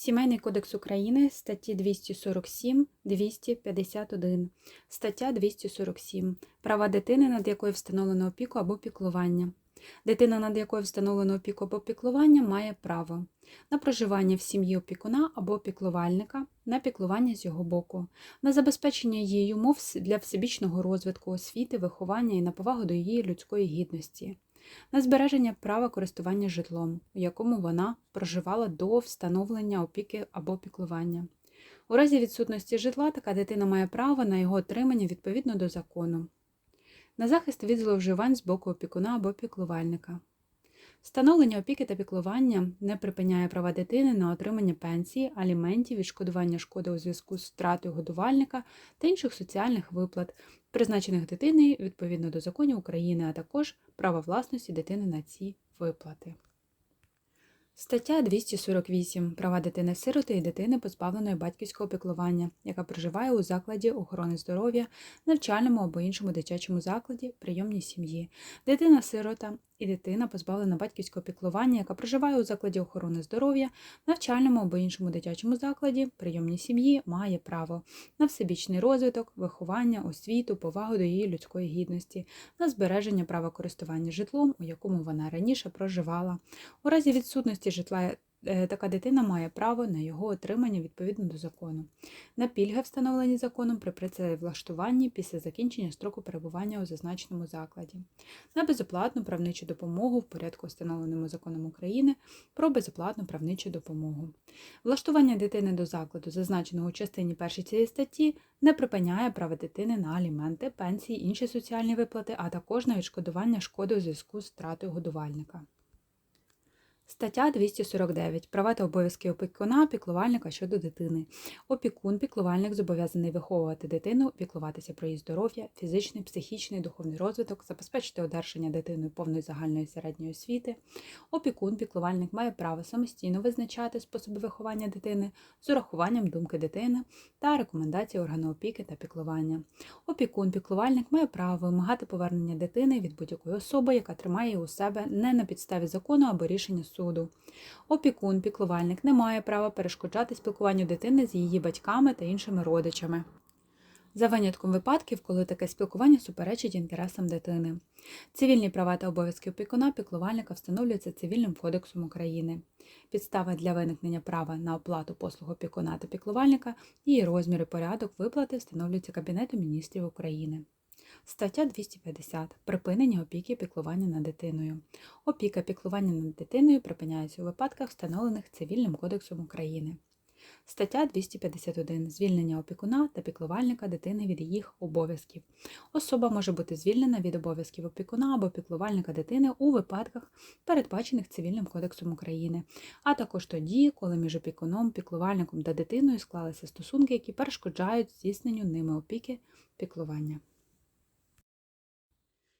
Сімейний кодекс України, статті 247, 251, стаття 247. Права дитини, над якою встановлено опіку або піклування. Дитина, над якою встановлено опіку або піклування, має право на проживання в сім'ї опікуна або піклувальника, на піклування з його боку, на забезпечення її умов для всебічного розвитку, освіти, виховання і на повагу до її людської гідності, на збереження права користування житлом, у якому вона проживала до встановлення опіки або піклування. У разі відсутності житла така дитина має право на його отримання відповідно до закону, на захист від зловживань з боку опікуна або піклувальника. Встановлення опіки та піклування не припиняє права дитини на отримання пенсії, аліментів, відшкодування шкоди у зв'язку з втратою годувальника та інших соціальних виплат, призначених дитиною відповідно до законів України, а також права власності дитини на ці виплати. Стаття 248. Права дитини-сироти і дитини, позбавленої батьківського піклування, яка проживає у закладі охорони здоров'я, навчальному або іншому дитячому закладі, прийомній сім'ї. Дитина-сирота і дитина, позбавлена батьківського піклування, яка проживає у закладі охорони здоров'я, навчальному або іншому дитячому закладі, прийомній сім'ї, має право на всебічний розвиток, виховання, освіту, повагу до її людської гідності, на збереження права користування житлом, у якому вона раніше проживала. У разі відсутності житла така дитина має право на його отримання відповідно до закону, на пільги, встановлені законом при працевлаштуванні після закінчення строку перебування у зазначеному закладі, на безоплатну правничу допомогу в порядку, встановленому законом України про безоплатну правничу допомогу. Влаштування дитини до закладу, зазначеного у частині 1 цієї статті, не припиняє права дитини на аліменти, пенсії, інші соціальні виплати, а також на відшкодування шкоди у зв'язку з втратою годувальника. Стаття 249. Права та обов'язки опікуна, піклувальника щодо дитини. Опікун, піклувальник зобов'язаний виховувати дитину, піклуватися про її здоров'я, фізичний, психічний, духовний розвиток, забезпечити одержання дитиною повної загальної середньої освіти. Опікун, піклувальник має право самостійно визначати способи виховання дитини з урахуванням думки дитини та рекомендацій органу опіки та піклування. Опікун, піклувальник має право вимагати повернення дитини від будь-якої особи, яка тримає її у себе не на підставі закону або рішення суду. Опікун, піклувальник не має права перешкоджати спілкуванню дитини з її батьками та іншими родичами. За винятком випадків, коли таке спілкування суперечить інтересам дитини. Цивільні права та обов'язки опікуна піклувальника встановлюються Цивільним кодексом України. Підстави для виникнення права на оплату послуг опікуна та піклувальника, її розмір і порядок виплати встановлюються Кабінетом міністрів України. Стаття 250. Припинення опіки і піклування над дитиною. Опіка піклування над дитиною припиняється у випадках, встановлених Цивільним кодексом України. Стаття 251. Звільнення опікуна та піклувальника дитини від їх обов'язків. Особа може бути звільнена від обов'язків опікуна або піклувальника дитини у випадках, передбачених Цивільним кодексом України, а також тоді, коли між опікуном, піклувальником та дитиною склалися стосунки, які перешкоджають здійсненню ними опіки піклування.